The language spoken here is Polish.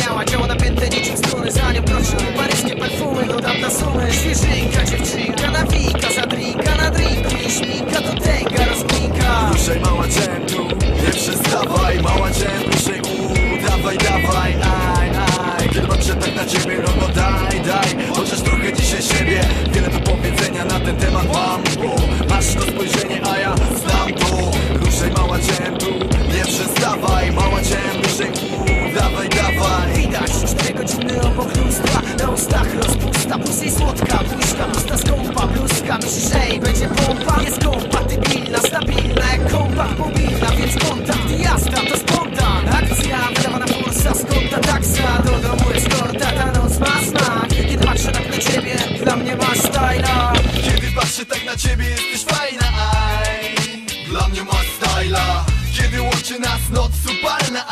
biała Działa napięte niczym struny Za nią kroczyły paryskie perfumy Dodam na sumy Świeżynka, dziewczynka, nawika Za drinka, na drink Miśnika, do tęga, rozminka Ruszaj mała dżem tu Nie przestawaj Mała dżem, ruszaj u Dawaj, dawaj, aj, aj. Kiedy mam przetarg na ciebie No, no daj, daj. Chociaż trochę dzisiaj siebie Wiele do powiedzenia na ten temat mam Bo masz to spojrzenie, a ja znam to. Ruszaj mała dżem tu Nie przestawaj Mała dżem, ruszaj bluzka Myślisz, będzie pompa. Jest kompatybilna, stabilna jak kompakt mobilna Więc kontakt i jazda to spontan. Akcja wydawana forsa, skąd ta taksa? Do domu eskorta, ta noc ma smak. Kiedy patrzę tak na ciebie, dla mnie masz styla Kiedy patrzę tak na ciebie, jesteś fajna, aj. Dla mnie masz styla Kiedy łączy nas noc upalna, aj